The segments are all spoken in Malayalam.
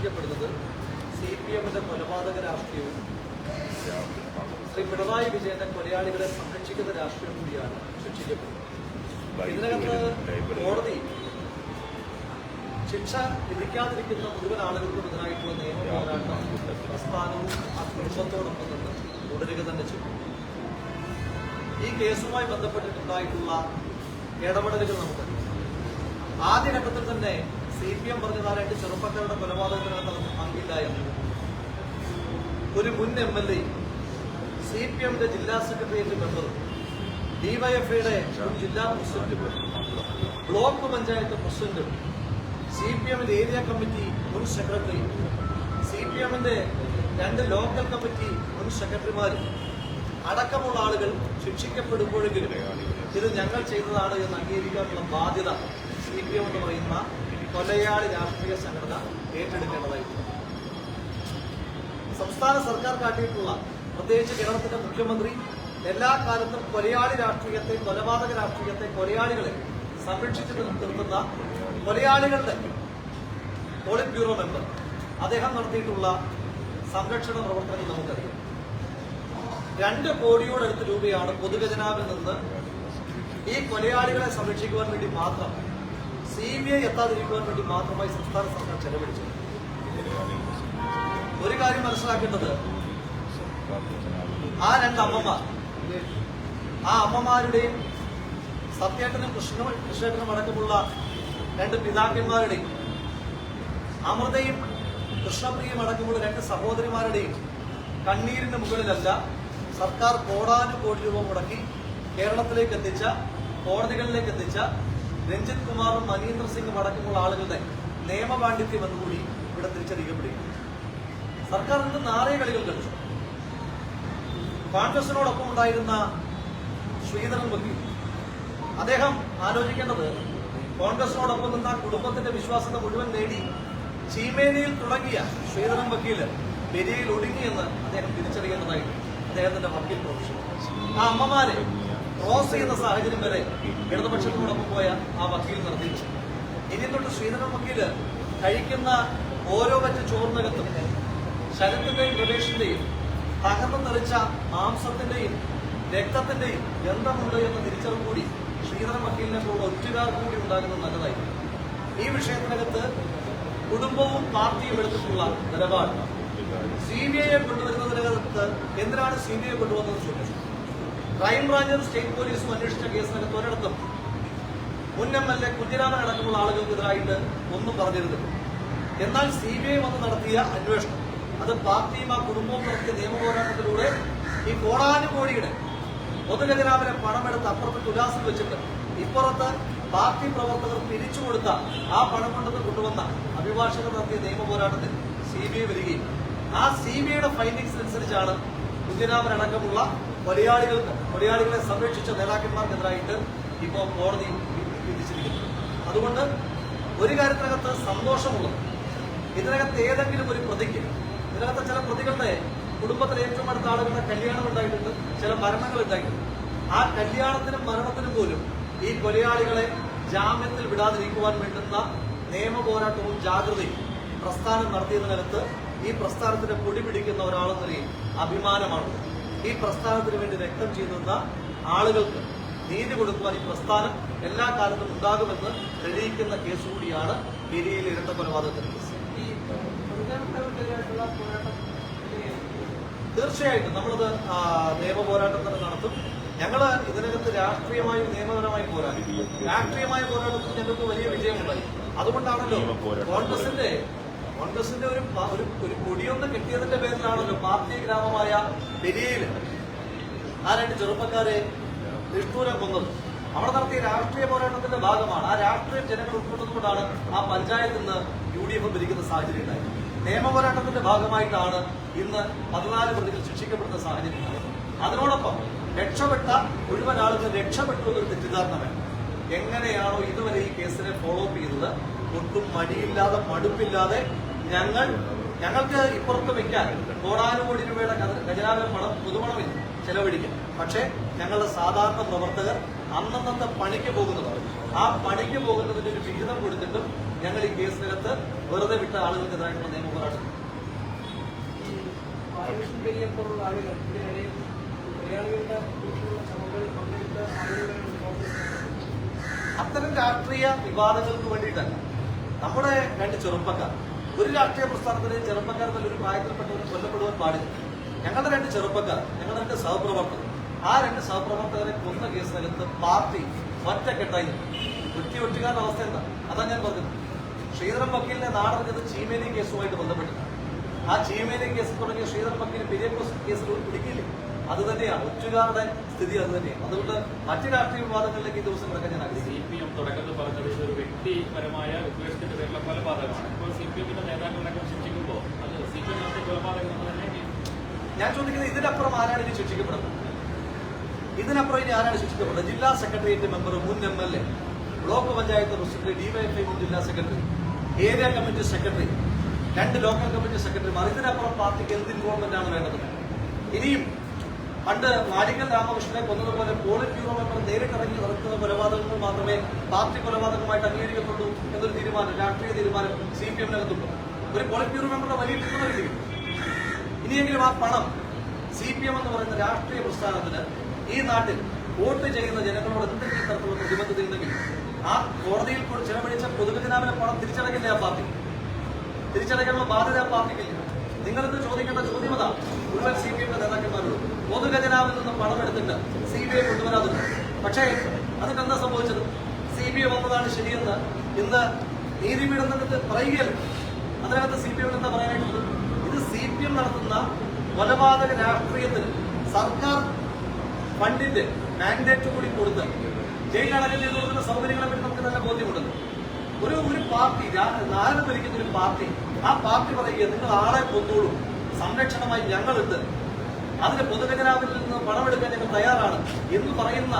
സൃഷ്ടിക്കപ്പെടുന്നത് സി പി എമ്മിന്റെ കൊലപാതക രാഷ്ട്രീയവും ശ്രീ പിണറായി വിജയന്റെ കൊലയാളികളെ സംരക്ഷിക്കുന്ന രാഷ്ട്രീയം കൂടിയാണ് ശിക്ഷിക്കപ്പെടുന്നത്. ഇതിനകത്ത് കോടതി ശിക്ഷ വിധിക്കാതിരിക്കുന്ന മുഴുവൻ ആളുകൾക്കും ഇതിനായിട്ടുള്ള നിയമ പോരാട്ടം പ്രസ്ഥാനവും ആ കുടുംബത്തോടൊപ്പം നിന്ന് തുടരുക തന്നെ ചെയ്യും ഈ കേസുമായി ബന്ധപ്പെട്ടിട്ടുണ്ടായിട്ടുള്ള ഇടപെടലുകൾ നമുക്കറിയാം. ആദ്യഘട്ടത്തിൽ തന്നെ സി പി എം പറഞ്ഞതാരായിട്ട് ചെറുപ്പക്കാരുടെ കൊലപാതകത്തിനകത്ത് പങ്കില്ല എന്ന്. ഒരു മുൻ M L A C P എമ്മിന്റെ ജില്ലാ സെക്രട്ടേറിയറ്റ് മെമ്പർ ഡിവൈഎഫ്ഐയുടെ ജില്ലാ പ്രസിഡന്റും ബ്ലോക്ക് പഞ്ചായത്ത് പ്രസിഡന്റും സി പി എമ്മിന്റെ ഏരിയ കമ്മിറ്റി മുൻ സെക്രട്ടറി സി പി എമ്മിന്റെ രണ്ട് ലോക്കൽ കമ്മിറ്റി മുൻ സെക്രട്ടറിമാരും അടക്കമുള്ള ആളുകൾ ശിക്ഷിക്കപ്പെടുമ്പോഴെങ്കിലും ഇത് ഞങ്ങൾ ചെയ്തതാണ് എന്ന് അംഗീകരിക്കാനുള്ള ബാധ്യത സി പി എം എന്ന് പറയുന്ന കൊലയാളി രാഷ്ട്രീയ സംഘടന ഏറ്റെടുക്കേണ്ടതായിട്ടുണ്ട്. സംസ്ഥാന സർക്കാർ കാട്ടിയിട്ടുള്ള പ്രത്യേകിച്ച് കേരളത്തിന്റെ മുഖ്യമന്ത്രി എല്ലാ കാലത്തും കൊലയാളി രാഷ്ട്രീയത്തെ കൊലപാതക രാഷ്ട്രീയത്തെ കൊലയാളികളെ സംരക്ഷിച്ചു നിർത്തുന്ന കൊലയാളികളുടെ പോളിറ്റ് ബ്യൂറോ മെമ്പർ അദ്ദേഹം നടത്തിയിട്ടുള്ള സംരക്ഷണ പ്രവർത്തനങ്ങൾ നമുക്കറിയാം. രണ്ട് കോടിയോടടുത്ത് രൂപയാണ് പൊതുഖജനാവിൽ നിന്ന് ഈ കൊലയാളികളെ സംരക്ഷിക്കുവാൻ വേണ്ടി മാത്രം സി ബി ഐ എത്താതിരിക്കുവാൻ വേണ്ടി മാത്രമായി സംസ്ഥാന സർക്കാർ ചെലവഴിച്ചത് ഒരു കാര്യം മനസ്സിലാക്കേണ്ടത്. ആ രണ്ട് അമ്മമാർ ആ അമ്മമാരുടെയും സത്യേട്ടനും കൃഷ്ണ കൃഷ്ണേട്ടനും അടക്കമുള്ള രണ്ട് പിതാക്കന്മാരുടെയും അമൃതയും കൃഷ്ണപ്രിയും അടക്കമുള്ള രണ്ട് സഹോദരിമാരുടെയും കണ്ണീരിന് മുകളിലല്ല സർക്കാർ കോടാനുകോടി രൂപ മുടക്കി കേരളത്തിലേക്ക് എത്തിച്ച കോടതികളിലേക്ക് എത്തിച്ച രഞ്ജിത് കുമാറും മനീന്ദ്ര സിംഗും അടക്കമുള്ള ആളുകളുടെ നിയമപാണ്ഡിത്യം എന്നുകൂടി ഇവിടെ തിരിച്ചറിയപ്പെടുകയാണ് സർക്കാർ ഇന്ന് നാറിയ കളികൾ കളിച്ചു. കോൺഗ്രസിനോടൊപ്പം ഉണ്ടായിരുന്ന ശ്രീധരൻ വക്കീൽ അദ്ദേഹം ആലോചിക്കേണ്ടത് കോൺഗ്രസിനോടൊപ്പം നിന്ന കുടുംബത്തിന്റെ വിശ്വാസത മുഴുവൻ നേടി ചീമേനിയിൽ തുടങ്ങിയ ശ്രീധരൻ വക്കീൽ പെരിയയിൽ ഒടുങ്ങിയെന്ന് അദ്ദേഹം തിരിച്ചറിയേണ്ടതായിട്ട് അദ്ദേഹത്തിന്റെ വക്കീൽ പ്രൊഫഷൻ ആ അമ്മമാരെ ക്രോസ് ചെയ്യുന്ന സാഹചര്യം വരെ ഇടതുപക്ഷത്തോടൊപ്പം പോയ ആ വക്കീൽ നിർദ്ദേശിച്ചു ഇനി തൊട്ട് ശ്രീധരൻ വക്കീൽ കഴിക്കുന്ന ഓരോ പറ്റ ചോറിനകത്തും ശരത്തിന്റെയും ഗണേഷിന്റെയും തകർന്നു തെറിച്ച മാംസത്തിന്റെയും രക്തത്തിന്റെയും ഗന്ധമുണ്ട് എന്ന തിരിച്ചറിവ് കൂടി ശ്രീധരൻ വക്കീലിനെ പോലുള്ള ഒറ്റുകാർ കൂടി ഉണ്ടാകുന്നത് നല്ലതായി. ഈ വിഷയത്തിനകത്ത് കുടുംബവും പാർട്ടിയും എടുത്തിട്ടുള്ള നിലപാട്. സി ബി ഐയെ കൊണ്ടുവരുന്നതിനകത്ത് എന്തിനാണ് സി ബി ഐ കൊണ്ടുവന്നത് ചോദിച്ചു ക്രൈംബ്രാഞ്ചും സ്റ്റേറ്റ് പോലീസും അന്വേഷിച്ച കേസിനകത്ത് ഒരിടത്തും മുൻ എം എൽ എ കുഞ്ഞിരാമൻ അടക്കമുള്ള ആളുകൾക്കെതിരായിട്ട് ഒന്നും പറഞ്ഞിരുന്നില്ല. എന്നാൽ സി ബി ഐ വന്ന് നടത്തിയ അന്വേഷണം. അത് പാർട്ടിയും ആ കുടുംബവും നടത്തിയ നിയമപോരാട്ടത്തിലൂടെ ഈ കോടാനുകോടിയുടെ പൊതുഖജനാവിലെ പണമെടുത്ത് അപ്പുറത്ത് തുലാസിൽ വെച്ചിട്ട് ഇപ്പുറത്ത് പാർട്ടി പ്രവർത്തകർ പിരിച്ചു കൊടുത്ത ആ പണം കൊണ്ടെന്ന് കൊണ്ടുവന്ന അഭിഭാഷകർ നടത്തിയ നിയമ പോരാട്ടത്തിൽ സി ബി ഐ വരികയും ആ സി ബി ഐയുടെ ഫൈൻഡിങ്സ് അനുസരിച്ചാണ് കുഞ്ഞിരാമൻ അടക്കമുള്ള കൊലയാളികൾക്ക് കൊലയാളികളെ സംരക്ഷിച്ച നേതാക്കന്മാർക്കെതിരായിട്ട് ഇപ്പോൾ കോടതി വിധിച്ചിരിക്കുന്നു. അതുകൊണ്ട് ഒരു കാര്യത്തിനകത്ത് സന്തോഷമുള്ളത് ഇതിനകത്ത് ഏതെങ്കിലും ഒരു പ്രതിക്ക് ഇതിനകത്ത് ചില പ്രതികളുടെ കുടുംബത്തിലെ ഏറ്റവും അടുത്ത ആളുകളുടെ കല്യാണം ഉണ്ടായിട്ടുണ്ട് ചില മരണങ്ങൾ ഉണ്ടായിട്ടുണ്ട്. ആ കല്യാണത്തിനും മരണത്തിനും പോലും ഈ കൊലയാളികളെ ജാമ്യത്തിൽ വിടാതിരിക്കുവാൻ വേണ്ടുന്ന നിയമ പോരാട്ടവും ജാഗ്രതയും പ്രസ്ഥാനം നടത്തിയതിനകത്ത് ഈ പ്രസ്ഥാനത്തിന് പൊടി പിടിക്കുന്ന ഒരാളെന്ന നിലയിൽ അഭിമാനമാണ്. ഈ പ്രസ്ഥാനത്തിന് വേണ്ടി രക്തം ചെയ്യുന്ന ആളുകൾക്ക് നീതി കൊടുക്കുവാൻ ഈ പ്രസ്ഥാനം എല്ലാ കാലത്തും ഉണ്ടാകുമെന്ന് തെളിയിക്കുന്ന കേസ് കൂടിയാണ് ഗിരിയിലെ ഇരട്ട കൊലപാതകത്തിന്റെ കേസ്. തീർച്ചയായിട്ടും നമ്മളത് നിയമ പോരാട്ടം തന്നെ നടത്തും. ഞങ്ങൾ ഇതിനകത്ത് രാഷ്ട്രീയമായും നിയമപരമായും പോരാടി. രാഷ്ട്രീയമായ പോരാട്ടത്തിൽ ഞങ്ങൾക്ക് വലിയ വിജയമുണ്ടായി. അതുകൊണ്ടാണല്ലോ കോൺഗ്രസിന്റെ കോൺഗ്രസിന്റെ ഒരു ഒരു കൊടിയൊന്ന് കിട്ടിയതിന്റെ പേരിലാണല്ലോ പാർട്ടി ഗ്രാമമായ ഡൽഹിയിൽ ആ രണ്ട് ചെറുപ്പക്കാരെ നിഷ്ഠൂരം കൊന്നത്. അവിടെ നടത്തിയ രാഷ്ട്രീയ പോരാട്ടത്തിന്റെ ഭാഗമാണ്. ആ രാഷ്ട്രീയം ജനങ്ങൾ ഉൾക്കൊണ്ടതുകൊണ്ടാണ് ആ പഞ്ചായത്തിൽ നിന്ന് യു ഡി എഫ് ഭരിക്കുന്ന സാഹചര്യം ഉണ്ടായത്. നിയമ പോരാട്ടത്തിന്റെ ഭാഗമായിട്ടാണ് ഇന്ന് പതിനാല് പ്രതികൾ ശിക്ഷിക്കപ്പെടുന്ന സാഹചര്യം ഉണ്ടായത്. അതിനോടൊപ്പം രക്ഷപ്പെട്ട മുഴുവൻ ആളുകൾ രക്ഷപ്പെട്ടു എന്നൊരു തെറ്റിദ്ധാരണ വേണം എങ്ങനെയാണോ ഇതുവരെ ഈ കേസിനെ ഫോളോ അപ്പ് ചെയ്തത്? ഒട്ടും മടിയില്ലാതെ മടുപ്പില്ലാതെ ഞങ്ങൾ ഞങ്ങൾക്ക് ഇപ്പുറത്ത് വെക്കാൻ കോടാനുകോടി രൂപയുടെ ഖജനാവ് പണം പുതുപണമില്ല ചെലവഴിക്കും. പക്ഷേ ഞങ്ങളുടെ സാധാരണ പ്രവർത്തകർ അന്നന്നത്തെ പണിക്ക് പോകുന്നവർ ആ പണിക്ക് പോകുന്നതിന്റെ ഒരു വിഹിതം കൊടുത്തിട്ടും ഞങ്ങൾ ഈ കേസിനകത്ത് വെറുതെ വിട്ട ആളുകൾക്കെതിരായിട്ടുള്ള നിയമപോരാട്ടം അത്തരം രാഷ്ട്രീയ വിവാദങ്ങൾക്ക് വേണ്ടിയിട്ടല്ല. നമ്മുടെ രണ്ട് ചെറുപ്പക്കാർ ഒരു രാഷ്ട്രീയ പ്രസ്ഥാനത്തിന് ചെറുപ്പക്കാർ നല്ലൊരു ഒരു പ്രായത്തിൽപ്പെട്ടവർ കൊല്ലപ്പെടുവാൻ പാടില്ല. ഞങ്ങളുടെ രണ്ട് ചെറുപ്പക്കാർ ഞങ്ങളുടെ രണ്ട് സഹപ്രവർത്തകർ ആ രണ്ട് സഹപ്രവർത്തകരെ കൊന്ന കേസിനകത്ത് പാർട്ടി ഒറ്റക്കെട്ടായി വൃത്തി ഒറ്റ ഒറ്റുകാരുടെ അവസ്ഥ എന്താ? അതാ ഞാൻ പറഞ്ഞത്. ശ്രീധരൻ വക്കീലിനെ നാടറിഞ്ഞത് ചീമേനി കേസുമായിട്ട് ബന്ധപ്പെട്ടിട്ടാണ്. ആ ചീമേനി കേസ് തുടങ്ങിയ ശ്രീധരൻ വക്കീലിന് പെരിയ കേസിൽ പിടിക്കില്ലേ? അത് തന്നെയാണ് ഒറ്റുകാരുടെ സ്ഥിതി അത് തന്നെയാണ് അതുകൊണ്ട് മറ്റ് രാഷ്ട്രീയ വിവാദങ്ങളിലേക്ക് ഈ ദിവസം കിടക്കാൻ ഞാൻ ആഗ്രഹിക്കുന്നു. സി പി എം തുടക്കത്തിൽ പറഞ്ഞത് ഒരു വ്യക്തിപരമായ വിദ്വേഷത്തിന്റെ പേരിലുള്ള കൊലപാതകമാണ്. ഇപ്പോൾ സി പി എമ്മിന്റെ നേതാക്കളൊക്കെ ശിക്ഷിക്കുമ്പോൾ അത് സി പി എം നടത്തിയ കൊലപാതകം തന്നെ ഞാൻ ചോദിക്കുന്നത് ഇതിനപ്പുറം ആരാണ് ഇനി ശിക്ഷിക്കപ്പെടുന്നത്? ഇതിനപ്പുറം ഇനി ആരാണ് ശിക്ഷിക്കപ്പെടുന്നത്? ജില്ലാ സെക്രട്ടേറിയറ്റ് മെമ്പർ മുൻ M L A block panchayat president DYFI മുൻ ജില്ലാ സെക്രട്ടറി ഏരിയ കമ്മിറ്റി സെക്രട്ടറി രണ്ട് ലോക്കൽ കമ്മിറ്റി സെക്രട്ടറിമാർ. ഇതിനപ്പുറം പാർട്ടിക്ക് എന്ത് ഇൻവോൾവ്മെന്റ് ആണ് വേണ്ടത്? ഇനിയും പണ്ട് നാരിക്കൽ രാമകൃഷ്ണനെ കൊന്നതുപോലെ പോളിറ്റ് ബ്യൂറോ മെമ്പർ നേരിട്ടിറങ്ങി നടക്കുന്ന കൊലപാതകങ്ങൾ മാത്രമേ പാർട്ടി കൊലപാതകമായിട്ട് അംഗീകരിക്കത്തുള്ളൂ എന്നൊരു തീരുമാനം രാഷ്ട്രീയ തീരുമാനം സി പി എമ്മിനകത്തുണ്ട് ഒരു പോളിറ്റ് ബ്യൂറോ മെമ്പറുടെ വലിയ പിന്തുണയില്ല ഇനിയെങ്കിലും ആ പണം സി പി എം എന്ന് പറയുന്ന രാഷ്ട്രീയ പ്രസ്ഥാനത്തിന് ഈ നാട്ടിൽ വോട്ട് ചെയ്യുന്ന ജനങ്ങളോട് എന്തെങ്കിലും തരത്തിലുള്ള പ്രതിബദ്ധത ഉണ്ടെങ്കിൽ ആ കോടതിയിൽ കൂടി ചെലവഴിച്ച പണം തിരിച്ചടക്കില്ല ആ പാർട്ടി? തിരിച്ചടയ്ക്കാനുള്ള ബാധ്യത ആ പാർട്ടിക്കില്ല? നിങ്ങളിന്ന് ചോദിക്കേണ്ട ചോദ്യം അതാ? മുഴുവൻ സി പി എമ്മിന്റെ നേതാക്കന്മാരോട് പൊതുഖജനാവിൽ നിന്ന് പണം എടുത്തിട്ട് സി ബി ഐ കൊണ്ടുവരാതുണ്ട് പക്ഷേ അത് എന്താ സംഭവിച്ചത്? സി ബി ഐ വന്നതാണ് ശരിയെന്ന് ഇന്ന് നീതിപീഠം എന്നിട്ട് പറയുകയല്ല. അതിനകത്ത് സി പി എം എന്താ പറയാനായിട്ടുള്ളത്? ഇത് സി പി എം നടത്തുന്ന കൊലപാതക രാഷ്ട്രീയത്തിൽ സർക്കാർ ഫണ്ടിന്റെ മാൻഡേറ്റ് കൂടി കൊടുത്ത് ജയിലടക്കം ചെയ്ത് കൊടുക്കുന്ന സൗകര്യങ്ങളെ പറ്റി നമുക്ക് നല്ല ബോധ്യമുണ്ടല്ലോ. ഒരു ഒരു പാർട്ടി നാല് ഭരിക്കുന്ന ഒരു പാർട്ടി ആ പാർട്ടി പറയുക നിങ്ങൾ ആളെ കൊന്നോളൂ. സംരക്ഷണമായി ഞങ്ങളുണ്ട് അതിന് പൊതുഖജനാവിൽ നിന്ന് പണമെടുക്കാൻ ഞങ്ങൾ തയ്യാറാണ് എന്ന് പറയുന്ന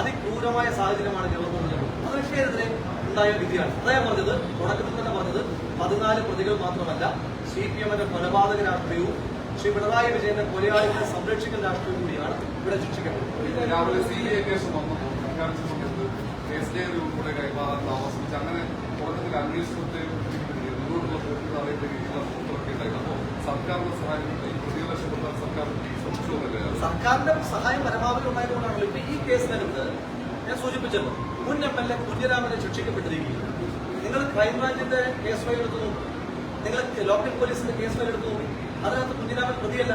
അതിക്രൂരമായ സാഹചര്യമാണ് കേരളത്തിൽ അതൊക്കെതിരെ ഉണ്ടായ വിധിയാണ്. അദ്ദേഹം പറഞ്ഞത് തുടക്കത്തിൽ തന്നെ പറഞ്ഞത് പതിനാല് പ്രതികൾ മാത്രമല്ല സി പി എമ്മിന്റെ കൊലപാതക രാഷ്ട്രീയവും ശ്രീ പിണറായി വിജയന്റെ കൊലയാളികളെ സംരക്ഷിക്കുന്ന രാഷ്ട്രീയവും കൂടിയാണ് ഇവിടെ ശിക്ഷിക്കപ്പെടുന്നത് രാവിലെ സി എ കേസ് വന്നു. പ്രഖ്യാപിച്ച സമയത്ത് എസ് ഡി ഐ ഉൾപ്പെടെ കൈമാറാൻ താമസിച്ച് അങ്ങനെ തുടക്കത്തിൽ സർക്കാരിന്റെ സഹായം ഈ പ്രതികളെ രക്ഷപ്പെടുത്താൻ സർക്കാർ സർക്കാരിന്റെ സഹായം പരമാവധി ഉണ്ടായതുകൊണ്ടാണല്ലോ ഇപ്പൊ ഈ കേസിനകത്ത് ഞാൻ സൂചിപ്പിച്ചല്ലോ മുൻ എം എൽ എ കുഞ്ഞിരാമനെ ശിക്ഷിക്കപ്പെട്ടിരിക്കുകയാണ്. നിങ്ങൾ ക്രൈംബ്രാഞ്ചിന്റെ കേസ് ഫയൽ എടുത്തു നോക്കും. നിങ്ങൾ ലോക്കൽ പോലീസിന്റെ കേസ് ഫയൽ എടുത്തു നോക്കി. അതിനകത്ത് കുഞ്ഞിരാമൻ പ്രതിയല്ല.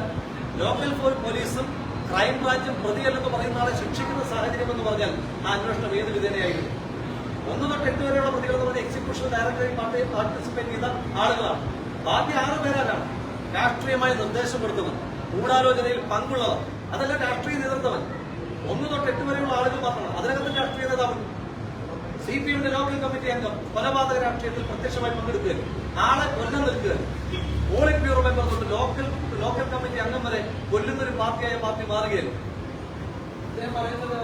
ലോക്കൽ പോലീസും ക്രൈംബ്രാഞ്ചും പ്രതിയല്ലെന്ന് പറയുന്ന ആളെ ശിക്ഷിക്കുന്ന സാഹചര്യം എന്ന് പറഞ്ഞാൽ ആ അന്വേഷണം ഏത് വിധേനയായിരുന്നു ഒന്ന് തൊട്ട് എട്ട് വരെയുള്ള പ്രതികൾ എന്ന് പറഞ്ഞാൽ എക്സിക്യൂഷൻ ഡയറക്ടറി പാർട്ടിയിൽ പാർട്ടിസിപ്പേറ്റ് ചെയ്ത ആളുകളാണ്. ബാക്കി ആറ് പേരാരാണ്? രാഷ്ട്രീയമായി നിർദ്ദേശം കൊടുത്തവർ ഗൂഢാലോചനയിൽ പങ്കുള്ളവർ അതല്ല രാഷ്ട്രീയ നേതൃത്വം ഒന്ന് തൊട്ട് എട്ട് വരെയുള്ള ആളുകൾ മാത്രമാണ്. അതിനകത്ത് രാഷ്ട്രീയ നേതാവ് സി പി എമ്മിന്റെ ലോക്കൽ കമ്മിറ്റി അംഗം കൊലപാതക രാഷ്ട്രീയത്തിൽ പ്രത്യക്ഷമായി പങ്കെടുക്കുകയാണ്. ആളെ കൊല്ലം നിൽക്കുക പോളിറ്റ് ബ്യൂറോ മെമ്പർ തൊട്ട് ലോക്കൽ ലോക്കൽ കമ്മിറ്റി അംഗം വരെ കൊല്ലുന്ന ഒരു പാർട്ടിയായ പാർട്ടി മാറുകയാണ്. അദ്ദേഹം പറയുന്നത്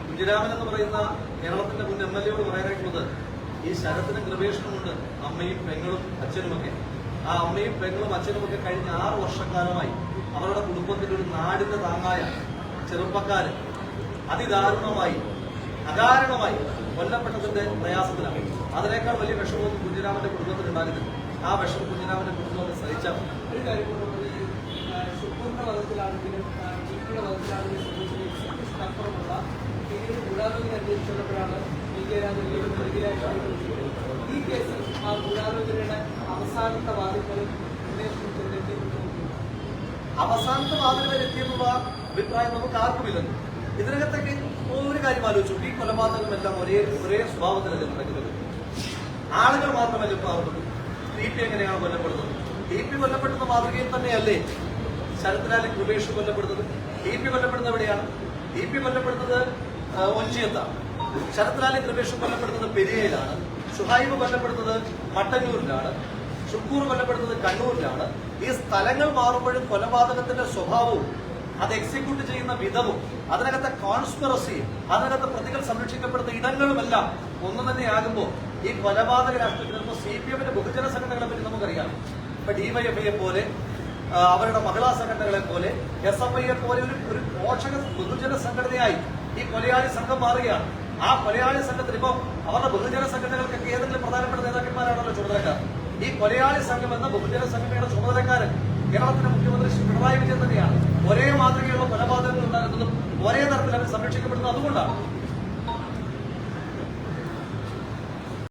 കുഞ്ഞിരാമൻ എന്ന് പറയുന്ന കേരളത്തിന്റെ മുൻ എം എൽ എയോട് പറയാനായിട്ടുള്ളത് ഈ ശരത്തിന് ഗവേഷണമുണ്ട് അമ്മയും പെങ്ങളും അച്ഛനുമൊക്കെ. ആ അമ്മയും പെങ്ങളും അച്ഛനുമൊക്കെ കഴിഞ്ഞ ആറ് വർഷക്കാലമായി അവരുടെ കുടുംബത്തിന്റെ ഒരു നാടിന്റെ താങ്ങായ ചെറുപ്പക്കാര് അതിദാരുണമായി അകാരണമായി കൊല്ലപ്പെട്ടതിന്റെ പ്രയാസത്തിലാണ്. അതിനേക്കാൾ വലിയ വിഷമമൊന്നും കുഞ്ഞിരാമന്റെ കുടുംബത്തിൽ ഉണ്ടാകുന്നില്ല ആ വിഷമം കുഞ്ഞിരാമന്റെ കുടുംബത്തെ സഹിച്ചാൽ ഒരു കാര്യം ഈ കേസിൽ അവസാനത്തെ വാദിക്കലും അവസാനത്തെ വാതിൽ വരെ എത്തിയെന്നുള്ള അഭിപ്രായം നമുക്ക് ആർക്കുമില്ലല്ലോ ഇതിനകത്തൊക്കെ ഒരു കാര്യം ആലോചിച്ചു. ഈ കൊലപാതകമെല്ലാം ഒരേ ഒരേ സ്വഭാവത്തിലല്ലേ നടക്കുന്നത്. ആളുകൾ മാത്രമല്ല ഇപ്പൊ ആവുന്നത്? ടി പി എങ്ങനെയാണ് കൊല്ലപ്പെടുന്നത്? ടി പി കൊല്ലപ്പെടുന്ന മാതൃകയിൽ തന്നെയല്ലേ ശരത്ലാലി കൃപേഷ് കൊല്ലപ്പെടുന്നത്. ടി പി കൊല്ലപ്പെടുന്നത് എവിടെയാണ്? ടി പി കൊല്ലപ്പെടുന്നത് ഒഞ്ചിയത്താണ്. ശരത്ലാലി കൃപേഷ് കൊല്ലപ്പെടുന്നത് പെരിയയിലാണ്. ഷുഹൈബ് കൊല്ലപ്പെടുന്നത് മട്ടന്നൂരിലാണ്. ഷുക്കൂർ കൊല്ലപ്പെടുന്നത് കണ്ണൂരിലാണ്. ഈ സ്ഥലങ്ങൾ മാറുമ്പോഴും കൊലപാതകത്തിന്റെ സ്വഭാവവും അത് എക്സിക്യൂട്ട് ചെയ്യുന്ന വിധവും അതിനകത്തെ കോൺസ്പിറസിയും അതിനകത്ത് പ്രതികൾ സംരക്ഷിക്കപ്പെടുന്ന ഇടങ്ങളുമെല്ലാം ഒന്നും തന്നെയാകുമ്പോൾ ഈ കൊലപാതക രാഷ്ട്രീയത്തിൽ സി പി എമ്മിന്റെ ബഹുജന സംഘടനകളെ പറ്റി നമുക്കറിയാം. ഇപ്പൊ ഡിവൈഎഫ്ഐയെ പോലെ അവരുടെ മഹിളാ സംഘടനകളെ പോലെ എസ് എഫ് ഐയെ പോലെ ഒരു ഒരു പോഷക ബഹുജന സംഘടനയായി ഈ കൊലയാളി സംഘം മാറുകയാണ്. ആ കൊലയാളി സംഘത്തിൽ ഇപ്പം അവരുടെ ബഹുജന സംഘടനകൾക്കൊക്കെ ഏതെങ്കിലും പ്രധാനപ്പെട്ട നേതാക്കന്മാരാണല്ലോ ചുമതലക്കാർ. ഈ കൊലയാളി സംഘം എന്ന ബഹുജന സംഘടനയുടെ ചുമതലക്കാരൻ കേരളത്തിന്റെ മുഖ്യമന്ത്രി ശ്രീ പിണറായി വിജയൻ തന്നെയാണ്. ഒരേ മാതൃകയുള്ള കൊലപാതകങ്ങൾ ഉണ്ടാകുന്നതും ഒരേ തരത്തിൽ അവർ സംരക്ഷിക്കപ്പെടുന്നത് അതുകൊണ്ടാണ്.